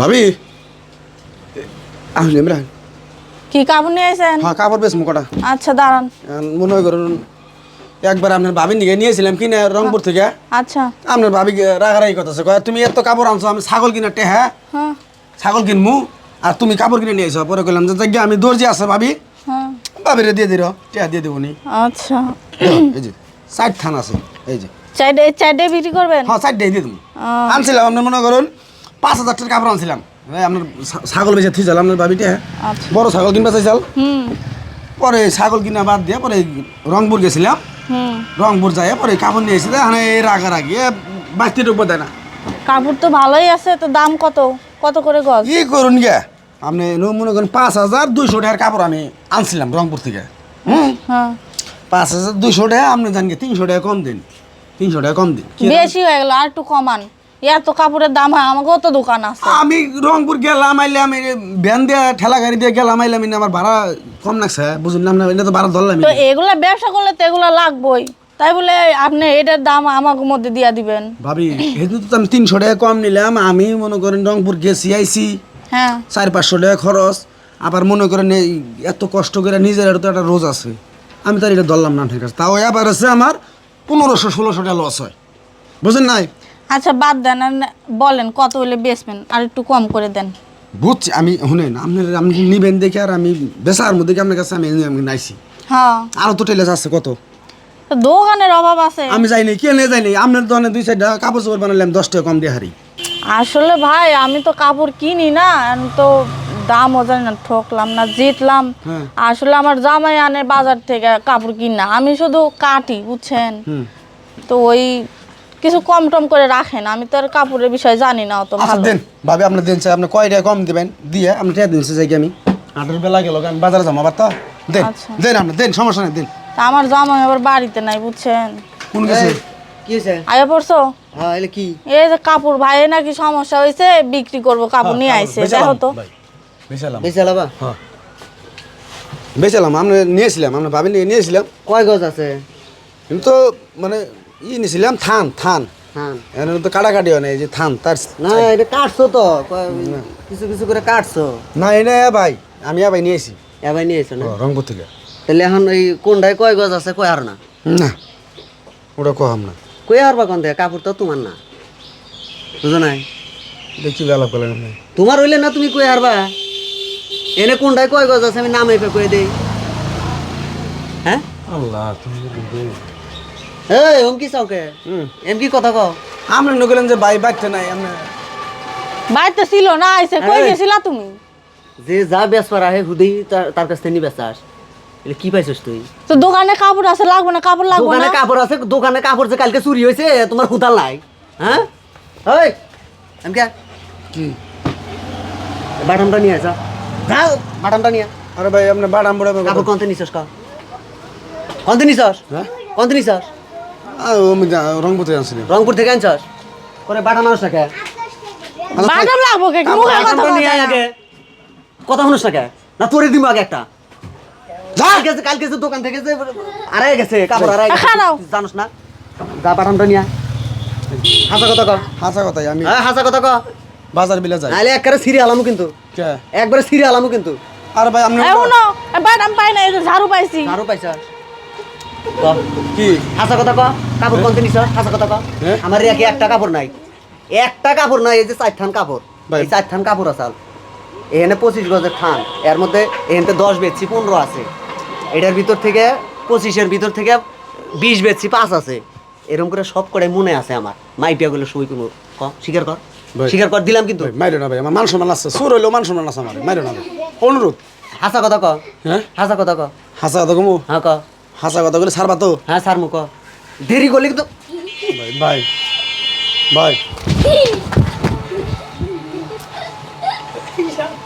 ভাবি? আসলে ইমরান। কি কাপড় নিয়ে আসেন হ্যাঁ কাপড় বেশ মুখটা আচ্ছা দাঁড়ান। মনে হয় করুন একবার আপনার ভাবি নিয়ে নিয়েছিলাম কিনে রংপুর থেকে। আচ্ছা। আপনার ভাবি রাগারাগি করতেছে কয় তুমি এত কাপড় আনছো আমি ছাগল কিনে টেহা হ্যাঁ। ছাগল কিনমু? আর তুমি কাপড় কিনে নিয়ে এসো পরে কইলাম যে যাক আমি দর্জি আছে ভাবি। হ্যাঁ। ভাবিরে দিয়ে দিল টেহা দিয়ে দেবো নি। আচ্ছা। এই যে সাইড থান আছে এই যে। চারটে চারটে বিক্রি করবেন? হ্যাঁ সাইড দিয়ে দেবো। আনছিলাম আপনার মনে করুন পাঁচ হাজার টাকার কাপড় আনছিলাম। আপনার ছাগল বেঁচে থিয়েছিল আপনার ভাবিটা আচ্ছা। বড় ছাগল কিনবা চাইছাল? হুম। পরে ছাগল কিনা বাদ দিয়ে পরে রংপুর গেছিলাম। রংপুর যাই পরে কাপড় নিয়ে মানে এই রাগারাগি এ বাস্তি ঢুকবো দেয় না। কাপড় তো ভালোই আছে তো দাম কত? কত করে গজ? কি করুন গে? আপনি মনে করেন পাঁচ হাজার দুইশো টাকার কাপড় আমি আনছিলাম রংপুর থেকে। হুম? হ্যাঁ। পাঁচ হাজার দুইশো টাকা আপনি জান তিনশো টাকা কম দিন। তিনশো টাকা কম দিন। বেশি হয়ে গেল আর একটু কমান। এত কাপড়ের দাম হয় আমাকেও তো দোকান আছে। আমি রংপুর গেলাম আইলে আমি ভ্যান দিয়ে ঠেলা গাড়ি দিয়ে গেলাম আইলে আমি আমার ভাড়া কম লাগছে বুঝলাম না এটা তো ভাড়া ধরলাম তো এগুলা ব্যবসা করলে তো এগুলা লাগবেই। তাই বলে আপনি এটার দাম আমাকে মধ্যে দিয়া দিবেন। ভাবি এতে তো আমি তিনশো টাকা কম নিলাম আমি মনে করেন রংপুর গেছি আইছি। হ্যাঁ। চার পাঁচশো টাকা খরচ আবার মনে করেন এত কষ্ট করে নিজের তো একটা রোজ আছে। আমি তার এটা ধরলাম না ঠিক আছে। তাও এবার আছে আমার পনেরোশো ষোলোশো টাকা লস হয়। বুঝেন নাই? আচ্ছা বাদ দেন বলেন কত হলে বেচবেন? আর একটু কম করে দেন। বুঝছি আমি শুনেন আপনার আপনি নিবেন দেখে আর আমি বেচার মধ্যে কি আপনার কাছে আমি আমি নাইছি। হ্যাঁ। আরও তো টেলেস আছে কত? দোকানের অভাব আছে। আমি যাইনি কে নিয়ে যাইনি আপনার দোকানে দুই সাইডটা কাপড় চোপড় বানালাম দশ টাকা কম দিয়ে হারি। আসলে ভাই আমি তো কাপড় কিনি না আমি তো দামও জানি না ঠকলাম না জিতলাম। হ্যাঁ। আসলে আমার জামাই আনে বাজার থেকে কাপড় কিন না আমি শুধু কাটি বুঝছেন? তো ওই কিছু কম টম করে রাখেন আমি তো আর কাপড়ের বিষয়ে জানি না অত আচ্ছা ভালো। দেন ভাবি আপনার দিন চাই আপনি কয় টাকা কম দিবেন? দিয়ে আপনি টাকা দিন যাই আমি আটের বেলা গেল আমি বাজারে যাব আবার তো। দেন আচ্ছা। দেন আপনি দেন সমস্যা নেই দেন। তা আমার জামাই আবার বাড়িতে নাই বুঝছেন? কোন গেছে? কি হয়েছে? আয়া পড়ছো? হ্যাঁ এলে কি? এই যে কাপড় ভাই নাকি সমস্যা হয়েছে বিক্রি করব কাপড় নিয়ে আইছে দেখো তো। বেচালাম। বেশি আলাবা হ্যাঁ। বেচালাম আমরা নিয়েছিলাম আমরা ভাবি নিয়ে নিয়েছিলাম। কয় গজ আছে? কিন্তু মানে ই নিয়েছিলাম থান থান। হ্যাঁ এখানে তো কাটাকাটি হয় না এই যে থান তার না এটা কাটছো তো কিছু কিছু করে কাটছো। না না ভাই আমি ভাই নিয়েছি এবার নিয়েছো না? রংপুর থেকে। তাহলে এখন এই কোনটায় কয় গজ আছে কয় আর না? না ওটা কম না। কই আর বা কোন থেকে? কাপড় তো তোমার না। বুঝো নাই? দেখি করলেন আপনি তোমার হইলে না তুমি কই হারবা? এনে কোনটায় কয় গজ আছে আমি নাম কয়ে দেই। হ্যাঁ? আল্লাহ তুমি এই ওম কি? চাওকে এম কি কথা কও? আমরা নগলেন যে ভাই বাচ্চা নাই আমরা বাড়িতে ছিল না আইছে। কই। গেছিলা তুমি? যে যা বেসপার আহে হুদেই তার কাছ থেকে নি কি পাইছিস তুই? তো দোকানে কাপড় আছে লাগবে না? কাপড় লাগবে দোকানে না? কাপড় আছে দোকানে কাপড় যে কালকে চুরি হয়েছে তোমার হুদাল নাই হ্যাঁ? ওই আমি কে? কি? বাটামটা নিয়ে আসা যাও বাটামটা নিয়ে আরে ভাই আপনি বাড়াম বড় কাপড় কনতে নিছস কা কনতে নিছস? হ্যাঁ? কনতে নিছস? আমি রংপুর থেকে আনছিলাম। রংপুর থেকে আনছস? করে বাটাম আনছ না কে বাদাম লাগবো কে? মুখে কথা নিয়ে আগে। কথা শুনছ না কে না তোরে দিব আগে একটা। কালকে কালকে যে দোকান থেকে যে আড়াই গেছে কাপড় আড়াই গেছে জানোস না? যা বাটামটা নিয়ে হাসা কথা কর। হাসা কথাই আমি হ্যাঁ হাসা কথা কর। বাজার বিলে যাই। নাহলে একবারে সিরি আলামু কিন্তু। কে? একবারে সিরি আলামু কিন্তু। আরে ভাই এই বাদাম পাই না এই ঝাড়ু পাইছি। আরও পাইছা ক? হাসা কথা ক? কাপড় কোনতে নিছ? হাসা কথা ক? হ্যাঁ? আমার রেখে একটা কাপড় নাই। একটা কাপড় নাই এই যে চার থান কাপড়। ভাই। এই চার থান কাপড় আসাল এখানে পঁচিশ গজের থান। এর মধ্যে এখানে দশ বেচছি পনেরো আছে। এটার ভিতর থেকে পঁচিশের ভিতর থেকে বিশ বেচছি পাঁচ আছে। এরকম করে সব করে মনে আছে আমার। মাইপিয়া গুলো সই কোনো ক? স্বীকার কর। স্বীকার কর দিলাম কিন্তু। ভাই মাইরো না ভাই আমার মান সম্মান আছে। সুর হইলেও মান সম্মান আছে আমার। মাইরো না ভাই। অনুরোধ। হাসা কথা ক? হ্যাঁ? হাসা কথা ক? হাসা কথা কমু। হ্যাঁ ক। হাসা কথা বলে সারবা তো? হ্যাঁ স্যার মুখ দেরি করলে কিন্তু। ভাই ভাই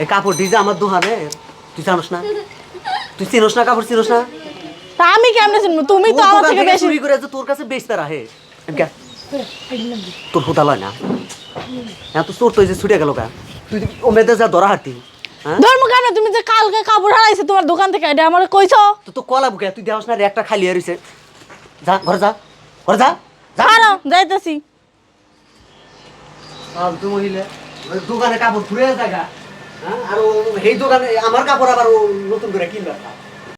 এই কাপড় দিছে আমার দোকানে তুই জানোস না? তুই চিনোস না কাপড় চিনোস না? তা আমি কেমনে চিনবো? তুমি তো আমার থেকে বেশি চুরি করে যে তোর কাছে বেচতে রাহে? তোর হুদা লয় না? হ্যাঁ তো চোর তো এই যে ছুটে গেল কা তুই ও মেয়েদের যা ধরা হাঁটি ধর্ম কেন? তুমি যে কালকে কাপড় হারাইছে তোমার দোকান থেকে এটা আমার কইছো? তো তো কলা বুকে তুই দেওয়াস না রে একটা খালি রইছে। যা ঘর যা ঘর যা যা। ছাড়ো যাইতেছি। ফালতু মহিলা দোকানে কাপড় ঘুরে জায়গা হ্যাঁ? আর ও- দোকানে আমার কাপড় আবার নতুন করে কিনবা।